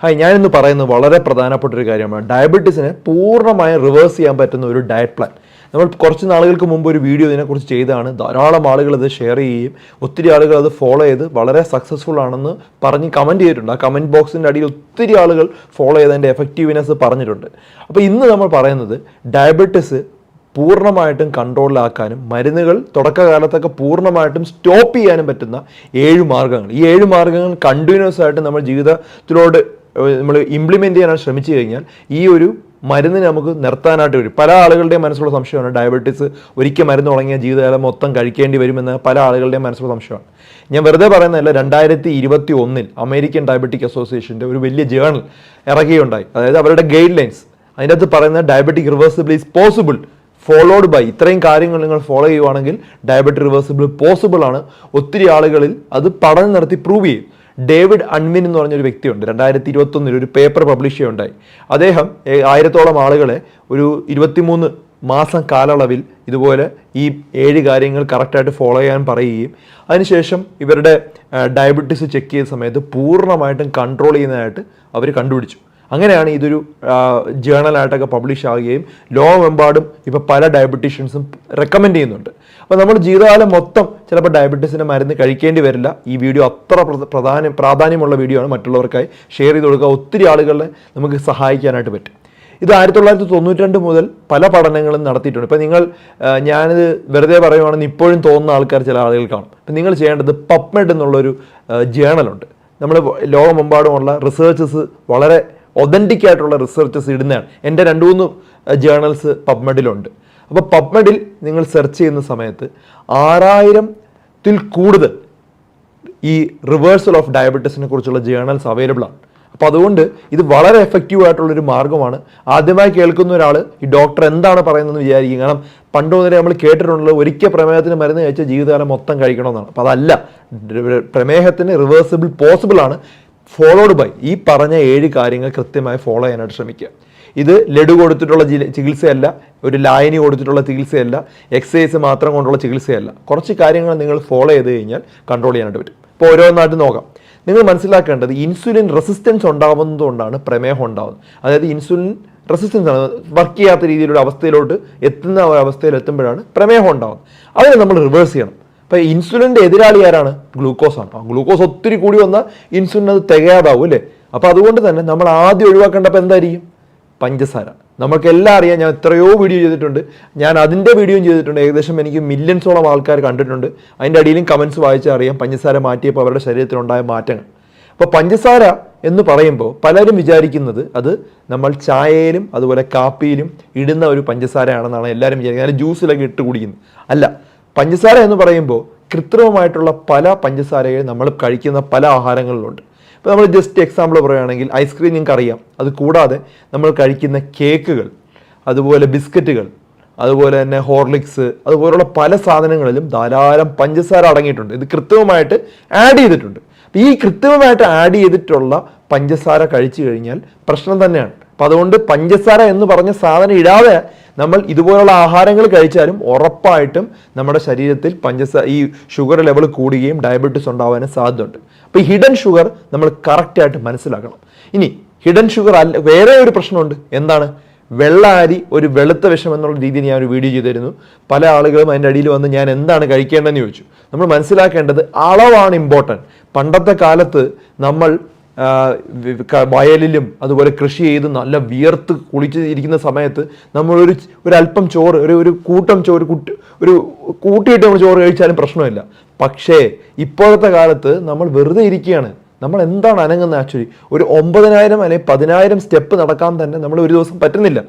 Hi ഞാനിന്ന് പറയുന്നത് വളരെ പ്രധാനപ്പെട്ട ഒരു കാര്യമാണ്. ഡയബറ്റീസിനെ പൂർണമായും റിവേഴ്സ് ചെയ്യാൻ പറ്റുന്ന ഒരു ഡയറ്റ് പ്ലാൻ നമ്മൾ കുറച്ച് നാളുകൾക്ക് മുമ്പ് ഒരു വീഡിയോ ഇതിനെക്കുറിച്ച് ചെയ്താണ് ധാരാളം ആളുകൾ ഇത് ഷെയർ ചെയ്യുകയും ഒത്തിരി ആളുകൾ അത് ഫോളോ ചെയ്ത് വളരെ സക്സസ്ഫുൾ ആണെന്ന് പറഞ്ഞ് കമന്റ് ചെയ്തിട്ടുണ്ട്. ആ കമന്റ് ബോക്സിന്റെ അടിയിൽ ഒത്തിരി ആളുകൾ ഫോളോ ചെയ്തതിന്റെ എഫക്റ്റീവ്നെസ് പറഞ്ഞിട്ടുണ്ട്. അപ്പോൾ ഇന്ന് നമ്മൾ പറയുന്നത് ഡയബറ്റീസ് പൂർണമായിട്ടും കൺട്രോളിലാക്കാനും മരുന്നുകൾ തുടക്കകാലത്തൊക്കെ പൂർണമായിട്ടും സ്റ്റോപ്പ് ചെയ്യാനും പറ്റുന്ന ഏഴ് മാർഗങ്ങൾ ഈ ഏഴ് മാർഗങ്ങൾ കണ്ടിന്യൂസ് ആയിട്ട് നമ്മൾ ജീവിതത്തിലോട് നമ്മൾ ഇംപ്ലിമെന്റ് ചെയ്യാനായിട്ട് ശ്രമിച്ചു കഴിഞ്ഞാൽ ഈ ഒരു മരുന്നിന് നമുക്ക് നിർത്താനായിട്ട് വരും. പല ആളുകളുടെയും മനസ്സുള്ള സംശയമാണ്. ഡയബറ്റീസ് ഒരിക്കൽ മരുന്ന് തുടങ്ങിയ ജീവിതകാലം മൊത്തം കഴിക്കേണ്ടി വരുമെന്ന് പല ആളുകളുടെയും മനസ്സുള്ള സംശയമാണ്. ഞാൻ വെറുതെ പറയുന്നതല്ല രണ്ടായിരത്തി ഇരുപത്തി ഒന്നിൽ അമേരിക്കൻ ഡയബറ്റിക് അസോസിയേഷന്റെ ഒരു വലിയ ജേണൽ ഇറക്കുകയുണ്ടായി അതായത് അവരുടെ ഗൈഡ് ലൈൻസ് അതിന്റെ അകത്ത് പറയുന്ന diabetic reversible is possible followed by ഇത്രയും കാര്യങ്ങൾ നിങ്ങൾ ഫോളോ ചെയ്യുവാണെങ്കിൽ ഡയബറ്റിക് റിവേഴ്സിബിൾ പോസിബിൾ ആണ്. ഒത്തിരി ആളുകളിൽ അത് പഠനം നടത്തി പ്രൂവ് ചെയ്യും. ഡേവിഡ് അൺവിൻ എന്ന് പറഞ്ഞൊരു വ്യക്തിയുണ്ട്. രണ്ടായിരത്തി ഇരുപത്തൊന്നിൽ ഒരു പേപ്പർ പബ്ലിഷ് ചെയ്യുണ്ടായി അദ്ദേഹം ആയിരത്തോളം ആളുകളെ ഒരു ഇരുപത്തിമൂന്ന് മാസം കാലയളവിൽ ഇതുപോലെ ഈ ഏഴ് കാര്യങ്ങൾ കറക്റ്റായിട്ട് ഫോളോ ചെയ്യാൻ പറയുകയും അതിനുശേഷം ഇവരുടെ ഡയബറ്റീസ് ചെക്ക് ചെയ്ത സമയത്ത് പൂർണമായിട്ടും കൺട്രോൾ ചെയ്യുന്നതായിട്ട് അവർ കണ്ടുപിടിച്ചു. അങ്ങനെയാണ് ഇതൊരു ജേണലായിട്ടൊക്കെ പബ്ലിഷ് ആവുകയും ലോകമെമ്പാടും ഇപ്പോൾ പല ഡയബറ്റീഷ്യൻസും റെക്കമെൻഡ് ചെയ്യുന്നുണ്ട്. അപ്പോൾ നമ്മൾ ജീവിതകാലം മൊത്തം ചിലപ്പോൾ ഡയബറ്റീസിന്റെ മരുന്ന് കഴിക്കേണ്ടി വരില്ല. ഈ വീഡിയോ അത്ര പ്രധാന പ്രാധാന്യമുള്ള വീഡിയോ ആണ് മറ്റുള്ളവർക്കായി. ഷെയർ ചെയ്ത് കൊടുക്കുക. ഒത്തിരി ആളുകളെ നമുക്ക് സഹായിക്കാനായിട്ട് പറ്റും. ഇത് ആയിരത്തി തൊള്ളായിരത്തി തൊണ്ണൂറ്റി രണ്ട് മുതൽ പല പഠനങ്ങളും നടത്തിയിട്ടുണ്ട്. ഇപ്പം നിങ്ങൾ ഞാനിത് വെറുതെ പറയുവാണെന്ന് ഇപ്പോഴും തോന്നുന്ന ആൾക്കാർ ചില ആളുകൾ കാണും. അപ്പം നിങ്ങൾ ചെയ്യേണ്ടത് പപ്മെഡ് എന്നുള്ളൊരു ജേണലുണ്ട് നമ്മൾ ലോകമെമ്പാടുമുള്ള റിസേർച്ചസ് വളരെ ഒതന്റിക് ആയിട്ടുള്ള റിസർച്ചസ് ഇടുന്നതാണ്. എന്റെ രണ്ട് മൂന്ന് ജേണൽസ് പബ്മെഡിലുണ്ട് അപ്പോൾ പബ്മെഡിൽ നിങ്ങൾ സെർച്ച് ചെയ്യുന്ന സമയത്ത് ആറായിരത്തിൽ കൂടുതൽ ഈ റിവേഴ്സൽ ഓഫ് ഡയബറ്റീസിനെ കുറിച്ചുള്ള ജേണൽസ് അവൈലബിൾ ആണ്. അപ്പോൾ അതുകൊണ്ട് ഇത് വളരെ എഫക്റ്റീവ് ആയിട്ടുള്ളൊരു മാർഗമാണ് ആദ്യമായി കേൾക്കുന്ന ഒരാൾ ഈ ഡോക്ടർ എന്താണ് പറയുന്നതെന്ന് വിചാരിക്കും. കാരണം പണ്ട് മുതലേ നമ്മൾ കേട്ടിട്ടുള്ളത് ഒരിക്കൽ പ്രമേഹത്തിന് മരുന്ന് കഴിച്ച ജീവിതകാലം മൊത്തം കഴിക്കണമെന്നാണ്. അപ്പോൾ അതല്ല പ്രമേഹത്തിന് റിവേഴ്സിബിൾ പോസിബിൾ ആണ്. ഫോളോഡ് ബൈ ഈ പറഞ്ഞ ഏഴ് കാര്യങ്ങൾ കൃത്യമായി ഫോളോ ചെയ്യാനായിട്ട് ശ്രമിക്കുക. ഇത് ലഡു കൊടുത്തിട്ടുള്ള ചികിത്സയല്ല ഒരു ലായനി കൊടുത്തിട്ടുള്ള ചികിത്സയല്ല എക്സസൈസ് മാത്രം കൊണ്ടുള്ള ചികിത്സയല്ല. കുറച്ച് കാര്യങ്ങൾ നിങ്ങൾ ഫോളോ ചെയ്ത് കഴിഞ്ഞാൽ കൺട്രോൾ ചെയ്യാനായിട്ട് പറ്റും. ഇപ്പോൾ ഓരോന്നായിട്ട് നോക്കാം. നിങ്ങൾ മനസ്സിലാക്കേണ്ടത് ഇൻസുലിൻ റെസിസ്റ്റൻസ് ഉണ്ടാവുന്നതുകൊണ്ടാണ് പ്രമേഹം ഉണ്ടാകുന്നത് അതായത് ഇൻസുലിൻ റെസിസ്റ്റൻസ് ആണ്. വർക്ക് ചെയ്യാത്ത രീതിയിലുള്ള അവസ്ഥയിലോട്ട് എത്തുന്ന ഒരു അവസ്ഥയിൽ എത്തുമ്പോഴാണ് പ്രമേഹം ഉണ്ടാകുന്നത് അതിനെ നമ്മൾ റിവേഴ്സ് ചെയ്യണം. അപ്പോൾ ഇൻസുലിന്റെ എതിരാളി ആരാണ്? ഗ്ലൂക്കോസ് ആണ്. ഗ്ലൂക്കോസ് ഒത്തിരി കൂടി വന്നാൽ ഇൻസുലിൻ അത് തികയാതാവും അല്ലേ? അപ്പോൾ അതുകൊണ്ട് തന്നെ നമ്മൾ ആദ്യം ഒഴിവാക്കേണ്ടപ്പോൾ എന്തായിരിക്കും? പഞ്ചസാര. നമുക്കെല്ലാം അറിയാം. ഞാൻ എത്രയോ വീഡിയോ ചെയ്തിട്ടുണ്ട്. ഞാൻ അതിന്റെ വീഡിയോയും ചെയ്തിട്ടുണ്ട്. ഏകദേശം എനിക്ക് മില്യൺസോളം ആൾക്കാർ കണ്ടിട്ടുണ്ട്. അതിന്റെ അടിയിലും കമൻസ് വായിച്ചാൽ അറിയാം. പഞ്ചസാര മാറ്റിയപ്പോൾ അവരുടെ ശരീരത്തിലുണ്ടായ മാറ്റങ്ങൾ. അപ്പോൾ പഞ്ചസാര എന്ന് പറയുമ്പോൾ പലരും വിചാരിക്കുന്നത് അത് നമ്മൾ ചായയിലും അതുപോലെ കാപ്പിയിലും ഇടുന്ന ഒരു പഞ്ചസാരയാണെന്നാണ് എല്ലാവരും വിചാരിക്കുന്നത്. അതിന് ജ്യൂസിലൊക്കെ ഇട്ട് കുടിക്കുന്നത് അല്ല പഞ്ചസാര എന്ന് പറയുമ്പോൾ കൃത്രിമമായിട്ടുള്ള പല പഞ്ചസാരകൾ നമ്മൾ കഴിക്കുന്ന പല ആഹാരങ്ങളിലുണ്ട്. ഇപ്പോൾ നമ്മൾ ജസ്റ്റ് എക്സാമ്പിൾ പറയുകയാണെങ്കിൽ ഐസ്ക്രീം നിങ്ങൾക്ക് അറിയാം. അത് കൂടാതെ നമ്മൾ കഴിക്കുന്ന കേക്കുകൾ അതുപോലെ ബിസ്ക്കറ്റുകൾ അതുപോലെ തന്നെ ഹോർലിക്സ് അതുപോലുള്ള പല സാധനങ്ങളിലും ധാരാളം പഞ്ചസാര അടങ്ങിയിട്ടുണ്ട്. ഇത് കൃത്രിമമായിട്ട് ആഡ് ചെയ്തിട്ടുണ്ട്. ഈ കൃത്രിമമായിട്ട് ആഡ് ചെയ്തിട്ടുള്ള പഞ്ചസാര കഴിച്ചു കഴിഞ്ഞാൽ പ്രശ്നം തന്നെയാണ്. അപ്പം അതുകൊണ്ട് പഞ്ചസാര എന്ന് പറഞ്ഞ സാധനം ഇടാതെ നമ്മൾ ഇതുപോലുള്ള ആഹാരങ്ങൾ കഴിച്ചാലും ഉറപ്പായിട്ടും നമ്മുടെ ശരീരത്തിൽ പഞ്ചസാര ഈ ഷുഗർ ലെവൽ കൂടുകയും ഡയബറ്റീസ് ഉണ്ടാവാനും സാധ്യതയുണ്ട്. അപ്പോൾ ഹിഡൻ ഷുഗർ നമ്മൾ കറക്റ്റായിട്ട് മനസ്സിലാക്കണം. ഇനി ഹിഡൻ ഷുഗർ അല്ല വേറെ ഒരു പ്രശ്നമുണ്ട്. എന്താണ്? വെള്ള അരി ഒരു വെളുത്ത വിഷം എന്നുള്ള രീതിയിൽ ഞാൻ ഒരു വീഡിയോ ചെയ്തിരുന്നു. പല ആളുകളും അതിന്റെ അടിയിൽ വന്ന് ഞാൻ എന്താണ് കഴിക്കേണ്ടതെന്ന് ചോദിച്ചു. നമ്മൾ മനസ്സിലാക്കേണ്ടത് അളവാണ് ഇമ്പോർട്ടന്റ് പണ്ടത്തെ കാലത്ത് നമ്മൾ വയലിലും അതുപോലെ കൃഷി ചെയ്ത് നല്ല വിയർത്ത് കുളിച്ച് ഇരിക്കുന്ന സമയത്ത് നമ്മളൊരു ഒരു അല്പം ചോറ് ഒരു ഒരു കൂട്ടം ചോറ് കുട്ടി ഒരു കൂട്ടിയിട്ട് നമ്മൾ ചോറ് കഴിച്ചാലും പ്രശ്നമില്ല. പക്ഷേ ഇപ്പോഴത്തെ കാലത്ത് നമ്മൾ വെറുതെ ഇരിക്കുകയാണ്. നമ്മൾ എന്താണ് അനങ്ങുന്നത് ആക്ച്വലി? ഒരു ഒമ്പതിനായിരം അല്ലെങ്കിൽ പതിനായിരം സ്റ്റെപ്പ് നടക്കാൻ തന്നെ നമ്മൾ ഒരു ദിവസം പറ്റുന്നില്ല.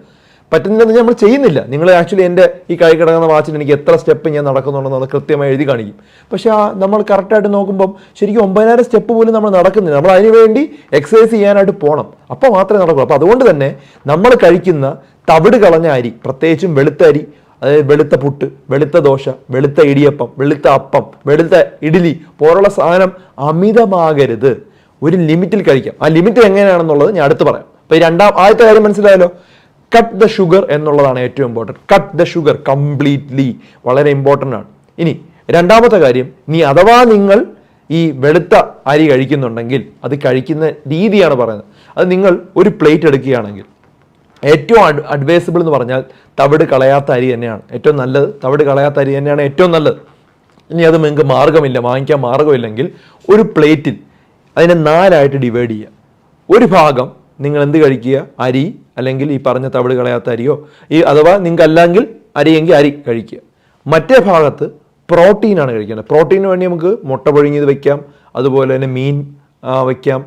പറ്റുന്നില്ലെന്ന് നമ്മൾ ചെയ്യുന്നില്ല. നിങ്ങൾ ആക്ച്വലി എന്റെ ഈ കൈ കിടക്കുന്ന വാച്ചിൽ എനിക്ക് എത്ര സ്റ്റെപ്പ് ഞാൻ നടക്കുന്നുണ്ടെന്ന് അത് കൃത്യമായി എഴുതി കാണിക്കും. പക്ഷേ ആ നമ്മൾ കറക്റ്റായിട്ട് നോക്കുമ്പം ശരിക്കും ഒമ്പതിനായിരം സ്റ്റെപ്പ് പോലും നമ്മൾ നടക്കുന്നില്ല. നമ്മൾ അതിന് വേണ്ടി എക്സസൈസ് ചെയ്യാനായിട്ട് പോകണം അപ്പോൾ മാത്രമേ നടക്കുള്ളൂ. അപ്പോൾ അതുകൊണ്ട് തന്നെ നമ്മൾ കഴിക്കുന്ന തവിട് കളഞ്ഞ അരി പ്രത്യേകിച്ചും വെളുത്ത അരി അതായത് വെളുത്ത പുട്ട് വെളുത്ത ദോശ വെളുത്ത ഇടിയപ്പം വെളുത്ത അപ്പം വെളുത്ത ഇഡ്ഡലി പോലുള്ള സാധനം അമിതമാകരുത്. ഒരു ലിമിറ്റിൽ കഴിക്കാം. ആ ലിമിറ്റ് എങ്ങനെയാണെന്നുള്ളത് ഞാൻ അടുത്ത് പറയാം. അപ്പോൾ ഈ രണ്ടാം ആദ്യത്തെ കാര്യം മനസ്സിലായല്ലോ? കട്ട് ദ ഷുഗർ എന്നുള്ളതാണ് ഏറ്റവും important cut the sugar completely വളരെ ഇമ്പോർട്ടന്റ് ആണ്. ഇനി രണ്ടാമത്തെ കാര്യം നീ അഥവാ നിങ്ങൾ ഈ വെളുത്ത അരി കഴിക്കുന്നുണ്ടെങ്കിൽ അത് കഴിക്കുന്ന രീതിയാണ് പറയുന്നത്. അത് നിങ്ങൾ ഒരു പ്ലേറ്റ് എടുക്കുകയാണെങ്കിൽ ഏറ്റവും അഡ് അഡ്വൈസബിൾ എന്ന് പറഞ്ഞാൽ തവിട് കളയാത്ത അരി തന്നെയാണ്. ഏറ്റവും നല്ലത് തവിട് കളയാത്ത അരി തന്നെയാണ് ഏറ്റവും നല്ലത്. ഇനി അത് നിങ്ങൾക്ക് മാർഗമില്ല വാങ്ങിക്കാൻ മാർഗമില്ലെങ്കിൽ ഒരു പ്ലേറ്റിൽ അതിനെ നാലായിട്ട് ഡിവൈഡ് ചെയ്യുക. ഒരു ഭാഗം നിങ്ങൾ എന്ത് കഴിക്കുക? അരി അല്ലെങ്കിൽ ഈ പറഞ്ഞ തവിട് കളയാത്ത അരിയോ? ഈ അഥവാ നിങ്ങൾക്ക് അല്ലെങ്കിൽ അരിയെങ്കിൽ അരി കഴിക്കുക. മറ്റേ ഭാഗത്ത് പ്രോട്ടീനാണ് കഴിക്കേണ്ടത്. പ്രോട്ടീന് വേണ്ടി നമുക്ക് മുട്ട പുഴുങ്ങിയത് വയ്ക്കാം അതുപോലെ തന്നെ മീൻ വയ്ക്കാം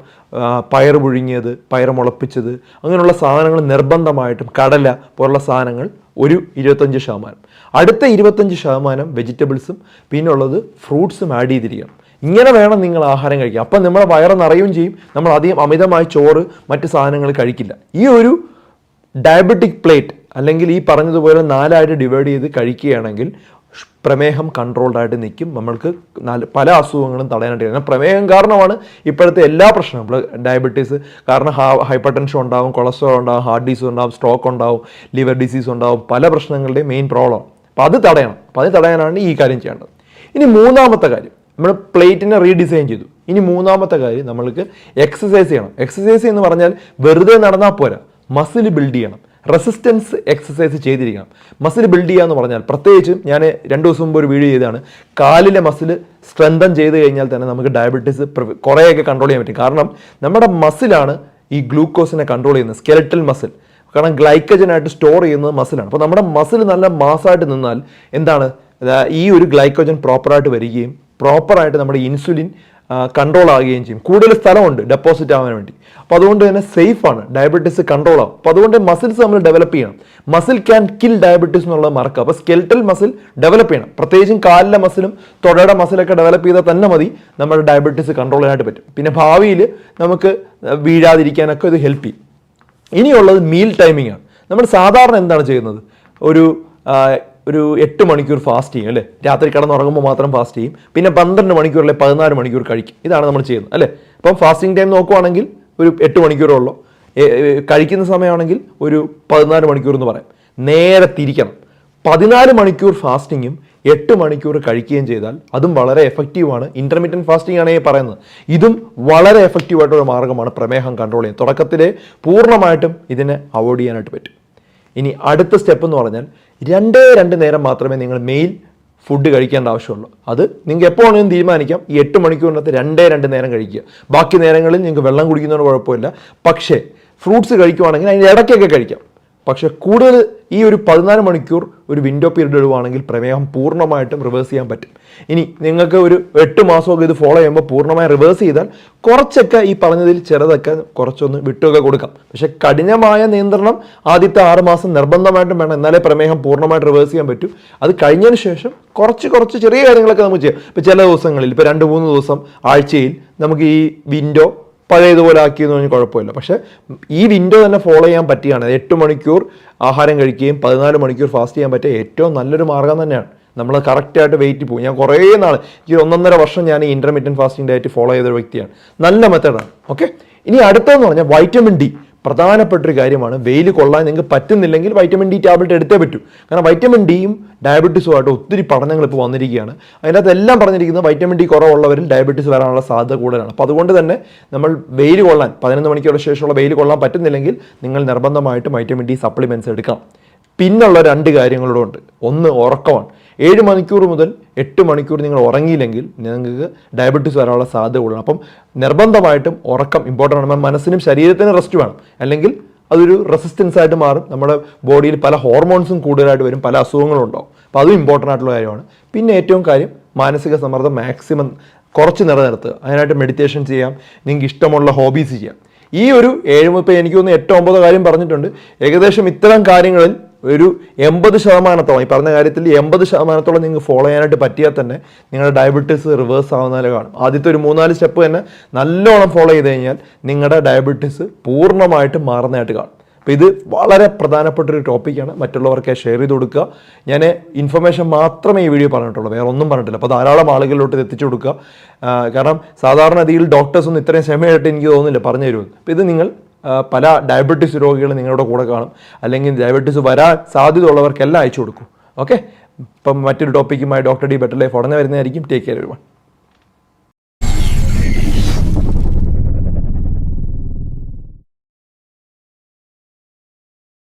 പയർ പുഴുങ്ങിയത് പയർ മുളപ്പിച്ചത്. അങ്ങനെയുള്ള സാധനങ്ങൾ നിർബന്ധമായിട്ടും കടല പോലുള്ള സാധനങ്ങൾ ഒരു ഇരുപത്തഞ്ച് ശതമാനം. അടുത്ത ഇരുപത്തഞ്ച് ശതമാനം വെജിറ്റബിൾസും പിന്നെ ഉള്ളത് ഫ്രൂട്ട്സും ആഡ് ചെയ്തിരിക്കണം. ഇങ്ങനെ വേണം നിങ്ങൾ ആഹാരം കഴിക്കുക അപ്പം നമ്മളെ വയറ് നിറയും ചെയ്യും. നമ്മൾ അധികം അമിതമായി ചോറ് മറ്റ് സാധനങ്ങൾ കഴിക്കില്ല. ഈ ഒരു ഡയബറ്റിക് പ്ലേറ്റ് അല്ലെങ്കിൽ ഈ പറഞ്ഞതുപോലെ നാലായിട്ട് ഡിവൈഡ് ചെയ്ത് കഴിക്കുകയാണെങ്കിൽ പ്രമേഹം കൺട്രോൾഡായിട്ട് നിൽക്കും. നമ്മൾക്ക് പല അസുഖങ്ങളും തടയാനായിട്ട് കഴിയും. പ്രമേഹം കാരണമാണ് ഇപ്പോഴത്തെ എല്ലാ പ്രശ്നവും. നമ്മൾ ഡയബറ്റീസ് കാരണം ഹൈപ്പർ ടെൻഷൻ ഉണ്ടാവും കൊളസ്ട്രോൾ ഉണ്ടാവും ഹാർട്ട് ഡിസീസ് ഉണ്ടാവും സ്ട്രോക്ക് ഉണ്ടാവും ലിവർ ഡിസീസ് ഉണ്ടാവും. പല പ്രശ്നങ്ങളുടെയും മെയിൻ പ്രോബ്ലം അപ്പോൾ അത് തടയണം. അപ്പോൾ അത് തടയാനാണ് ഈ കാര്യം ചെയ്യേണ്ടത്. ഇനി മൂന്നാമത്തെ കാര്യം. നമ്മൾ പ്ലേറ്റിനെ റീഡിസൈൻ ചെയ്തു. ഇനി മൂന്നാമത്തെ കാര്യം നമ്മൾക്ക് എക്സസൈസ് ചെയ്യണം. എക്സസൈസ് എന്ന് പറഞ്ഞാൽ വെറുതെ നടന്നാൽ പോരാ. മസിൽ ബിൽഡ് ചെയ്യണം. റെസിസ്റ്റൻസ് എക്സസൈസ് ചെയ്തിരിക്കണം. മസിൽ ബിൽഡ് ചെയ്യുക എന്ന് പറഞ്ഞാൽ പ്രത്യേകിച്ചും ഞാൻ രണ്ട് ദിവസം മുമ്പ് ഒരു വീഡിയോ ചെയ്താണ് കാലിലെ മസിൽ സ്ട്രെങ്തൻ ചെയ്ത് കഴിഞ്ഞാൽ തന്നെ നമുക്ക് ഡയബറ്റീസ് കുറേയൊക്കെ കൺട്രോൾ ചെയ്യാൻ പറ്റും. കാരണം നമ്മുടെ മസിലാണ് ഈ ഗ്ലൂക്കോസിനെ കൺട്രോൾ ചെയ്യുന്നത്. സ്കെലറ്റൽ മസിൽ കാരണം ഗ്ലൈക്കജനായിട്ട് സ്റ്റോർ ചെയ്യുന്നത് മസിലാണ് അപ്പോൾ നമ്മുടെ മസിൽ നല്ല മാസമായിട്ട് നിന്നാൽ എന്താണ്? ഈ ഒരു ഗ്ലൈക്കോജൻ പ്രോപ്പറായിട്ട് വരികയും പ്രോപ്പറായിട്ട് നമ്മുടെ ഇൻസുലിൻ കൺട്രോൾ ആകുകയും ചെയ്യും. കൂടുതൽ സ്ഥലമുണ്ട് ഡെപ്പോസിറ്റ് ആവാൻ വേണ്ടി. അപ്പോൾ അതുകൊണ്ട് തന്നെ സേഫാണ് ഡയബറ്റീസ് കൺട്രോൾ ആവും. അപ്പോൾ അതുകൊണ്ട് മസിൽസ് നമ്മൾ ഡെവലപ്പ് ചെയ്യണം. മസിൽ ക്യാൻ കിൽ ഡയബറ്റീസ് എന്നുള്ളത് മറക്കുക അപ്പോൾ സ്കെൽറ്റൽ മസിൽ ഡെവലപ്പ് ചെയ്യണം. പ്രത്യേകിച്ചും കാലിലെ മസിലും തൊടയുടെ മസിലൊക്കെ ഡെവലപ്പ് ചെയ്താൽ തന്നെ മതി നമ്മുടെ ഡയബറ്റീസ് കൺട്രോൾ ചെയ്യാനായിട്ട് പറ്റും. പിന്നെ ഭാവിയിൽ നമുക്ക് വീഴാതിരിക്കാനൊക്കെ ഇത് ഹെൽപ്പ് ചെയ്യും. ഇനിയുള്ളത് മീൽ ടൈമിംഗ് ആണ്. നമ്മൾ സാധാരണ എന്താണ് ചെയ്യുന്നത്? ഒരു ഒരു എട്ട് മണിക്കൂർ ഫാസ്റ്റ് ചെയ്യും അല്ലേ? രാത്രി കിടന്നുറങ്ങുമ്പോൾ മാത്രം ഫാസ്റ്റ് ചെയ്യും. പിന്നെ പന്ത്രണ്ട് മണിക്കൂർ അല്ലെ പതിനാല് മണിക്കൂർ കഴിക്കും. ഇതാണ് നമ്മൾ ചെയ്യുന്നത് അല്ലേ? അപ്പം ഫാസ്റ്റിംഗ് ടൈം നോക്കുവാണെങ്കിൽ ഒരു എട്ട് മണിക്കൂറേ ഉള്ളൂ. ഏ, ഏ, കഴിക്കുന്ന സമയമാണെങ്കിൽ ഒരു പതിനാല് മണിക്കൂർ എന്ന് പറയാം. നേരെ തിരിക്കണം. പതിനാല് മണിക്കൂർ ഫാസ്റ്റിങ്ങും എട്ട് മണിക്കൂർ കഴിക്കുകയും ചെയ്താൽ അതും വളരെ എഫക്റ്റീവാണ് ഇന്റർമീഡിയറ്റ് ഫാസ്റ്റിംഗ് ആണ് ഈ പറയുന്നത്. ഇതും വളരെ എഫക്റ്റീവായിട്ടുള്ള മാർഗമാണ് പ്രമേഹം കൺട്രോൾ ചെയ്യാൻ തുടക്കത്തിലെ പൂർണമായിട്ടും ഇതിനെ അവോയ്ഡ് ചെയ്യാനായിട്ട് പറ്റും. ഇനി അടുത്ത സ്റ്റെപ്പ് എന്ന് പറഞ്ഞാൽ രണ്ടേ രണ്ട് നേരം മാത്രമേ നിങ്ങൾ മെയിൽ ഫുഡ് കഴിക്കേണ്ട ആവശ്യമുള്ളൂ. അത് നിങ്ങൾക്ക് എപ്പോൾ വേണമെങ്കിലും തീരുമാനിക്കാം. ഈ എട്ട് മണിക്കൂറിനകത്ത് രണ്ടേ രണ്ട് നേരം കഴിക്കുക. ബാക്കി നേരങ്ങളിൽ നിങ്ങൾക്ക് വെള്ളം കുടിക്കുന്നതുകൊണ്ട് കുഴപ്പമില്ല. പക്ഷേ ഫ്രൂട്ട്സ് കഴിക്കുവാണെങ്കിൽ അതിന്റെ ഇടയ്ക്കൊക്കെ കഴിക്കാം. പക്ഷേ കൂടുതൽ ഈ ഒരു പതിനാല് മണിക്കൂർ ഒരു വിൻഡോ പീരീഡ് ഇടുവാണെങ്കിൽ പ്രമേഹം പൂർണമായിട്ടും റിവേഴ്സ് ചെയ്യാൻ പറ്റും. ഇനി നിങ്ങൾക്ക് ഒരു എട്ട് മാസമൊക്കെ ഇത് ഫോളോ ചെയ്യുമ്പോൾ പൂർണമായി റിവേഴ്സ് ചെയ്താൽ കുറച്ചൊക്കെ ഈ പറഞ്ഞതിൽ ചെറുതൊക്കെ കുറച്ചൊന്ന് വിട്ടുകൊക്കെ കൊടുക്കാം. പക്ഷേ കഠിനമായ നിയന്ത്രണം ആദ്യത്തെ ആറ് മാസം നിർബന്ധമായിട്ടും വേണം. എന്നാലേ പ്രമേഹം പൂർണമായിട്ട് റിവേഴ്സ് ചെയ്യാൻ പറ്റൂ. അത് കഴിഞ്ഞതിന് ശേഷം കുറച്ച് കുറച്ച് ചെറിയ കാര്യങ്ങളൊക്കെ നമുക്ക് ചെയ്യാം. ഇപ്പോൾ ചില ദിവസങ്ങളിൽ ഇപ്പോൾ രണ്ട് മൂന്ന് ദിവസം ആഴ്ചയിൽ നമുക്ക് ഈ വിൻഡോ പഴയതുപോലെ ആക്കിയെന്ന് പറഞ്ഞാൽ കുഴപ്പമില്ല. പക്ഷേ ഈ വിൻഡോ തന്നെ ഫോളോ ചെയ്യാൻ പറ്റിയാണ്. എട്ട് മണിക്കൂർ ആഹാരം കഴിക്കുകയും പതിനാല് മണിക്കൂർ ഫാസ്റ്റ് ചെയ്യാൻ പറ്റിയ ഏറ്റവും നല്ലൊരു മാർഗം തന്നെയാണ്. നമ്മൾ കറക്റ്റായിട്ട് വെയിറ്റ് പോകും ഞാൻ കുറേ നാൾ ഈ ഒന്നൊന്നര വർഷം ഞാൻ ഈ ഇന്റർമീഡിയറ്റ് ഫാസ്റ്റിംഗ് ഡയറ്റ് ഫോളോ ചെയ്തൊരു വ്യക്തിയാണ്. നല്ല മെത്തേഡാണ് ഓക്കെ ഇനി അടുത്തതെന്ന് പറഞ്ഞാൽ വൈറ്റമിൻ ഡി പ്രധാനപ്പെട്ട ഒരു കാര്യമാണ് വെയിൽ കൊള്ളാൻ നിങ്ങൾക്ക് പറ്റുന്നില്ലെങ്കിൽ വൈറ്റമിൻ ഡി ടാബ്ലറ്റ് എടുത്തേ പറ്റൂ. കാരണം വൈറ്റമിൻ ഡിയും ഡയബറ്റീസുമായിട്ട് ഒത്തിരി പഠനങ്ങൾ ഇപ്പോൾ വന്നിരിക്കുകയാണ്. അതിനകത്ത് എല്ലാം പറഞ്ഞിരിക്കുന്നത് വൈറ്റമിൻ ഡി കുറവുള്ളവരിൽ ഡയബറ്റീസ് വരാനുള്ള സാധ്യത കൂടുതലാണ്. അപ്പോൾ അതുകൊണ്ട് തന്നെ നമ്മൾ വെയിൽ കൊള്ളാൻ പതിനൊന്ന് മണിക്കൂർ ശേഷമുള്ള വെയിൽ കൊള്ളാൻ പറ്റുന്നില്ലെങ്കിൽ നിങ്ങൾ നിർബന്ധമായിട്ടും വൈറ്റമിൻ ഡി സപ്ലിമെന്റ്സ് എടുക്കണം. പിന്നുള്ള രണ്ട് കാര്യങ്ങളോടുണ്ട്. ഒന്ന് ഉറക്കമാണ്. ഏഴ് മണിക്കൂർ മുതൽ എട്ട് മണിക്കൂർ നിങ്ങൾ ഉറങ്ങിയില്ലെങ്കിൽ നിങ്ങൾക്ക് ഡയബറ്റീസ് വരാനുള്ള സാധ്യത കൂടുതലാണ് അപ്പം നിർബന്ധമായിട്ടും ഉറക്കം ഇമ്പോർട്ടന്റ് ആണ്. മനസ്സിനും ശരീരത്തിനും റെസ്റ്റ് വേണം. അല്ലെങ്കിൽ അതൊരു റെസിസ്റ്റൻസ് ആയിട്ട് മാറും. നമ്മുടെ ബോഡിയിൽ പല ഹോർമോൺസും കൂടുതലായിട്ട് വരും. പല അസുഖങ്ങളും ഉണ്ടാവും. അപ്പോൾ അതും ഇമ്പോർട്ടന്റ് ആയിട്ടുള്ള കാര്യമാണ്. പിന്നെ ഏറ്റവും കാര്യം മാനസിക സമ്മർദ്ദം മാക്സിമം കുറച്ച് നിലനിർത്തുക. അതിനായിട്ട് മെഡിറ്റേഷൻ ചെയ്യാം. നിങ്ങൾക്ക് ഇഷ്ടമുള്ള ഹോബീസ് ചെയ്യാം. ഈ ഒരു ഏഴ് മുപ്പത് എനിക്ക് തോന്നുന്നു എട്ടോ ഒമ്പതോ കാര്യം പറഞ്ഞിട്ടുണ്ട്. ഏകദേശം ഇത്തരം കാര്യങ്ങളിൽ ഒരു എൺപത് ശതമാനത്തോളം ഈ പറഞ്ഞ കാര്യത്തിൽ എൺപത് ശതമാനത്തോളം നിങ്ങൾക്ക് ഫോളോ ചെയ്യാനായിട്ട് പറ്റിയാൽ തന്നെ നിങ്ങളുടെ ഡയബറ്റീസ് റിവേഴ്സ് ആവുന്നതിൽ കാണും. ആദ്യത്തെ ഒരു മൂന്നാൽ സ്റ്റെപ്പ് തന്നെ നല്ലോണം ഫോളോ ചെയ്ത് കഴിഞ്ഞാൽ നിങ്ങളുടെ ഡയബറ്റീസ് പൂർണമായിട്ട് മാറുന്നതായിട്ട് കാണും. അപ്പോൾ ഇത് വളരെ പ്രധാനപ്പെട്ട ഒരു ടോപ്പിക്കാണ് മറ്റുള്ളവർക്ക് ഷെയർ ചെയ്ത് കൊടുക്കുക. ഞാൻ ഇൻഫർമേഷൻ മാത്രമേ ഈ വീഡിയോ പറഞ്ഞിട്ടുള്ളൂ. വേറെ ഒന്നും പറഞ്ഞിട്ടില്ല. അപ്പോൾ ധാരാളം ആളുകളിലോട്ട് ഇത് എത്തിച്ചു കൊടുക്കുക. കാരണം സാധാരണ രീതിയിൽ ഡോക്ടേഴ്സ് ഒന്നും ഇത്രയും ക്ഷമയായിട്ട് എനിക്ക് തോന്നുന്നില്ല. പറഞ്ഞു തരുമെന്ന് അപ്പോൾ ഇത് നിങ്ങൾ പല ഡയബറ്റീസ് രോഗികൾ നിങ്ങളുടെ കൂടെ കാണും. അല്ലെങ്കിൽ ഡയബറ്റീസ് വരാൻ സാധ്യത ഉള്ളവർക്കെല്ലാം അയച്ചു കൊടുക്കും. ഓക്കെ? ഇപ്പം മറ്റൊരു ടോപ്പിക്കുമായി ഡോക്ടർ ഡി ബെറ്റർ ലൈഫ് ഉടനെ വരുന്നതായിരിക്കും. ടേക്ക് കെയർ വരുവാൻ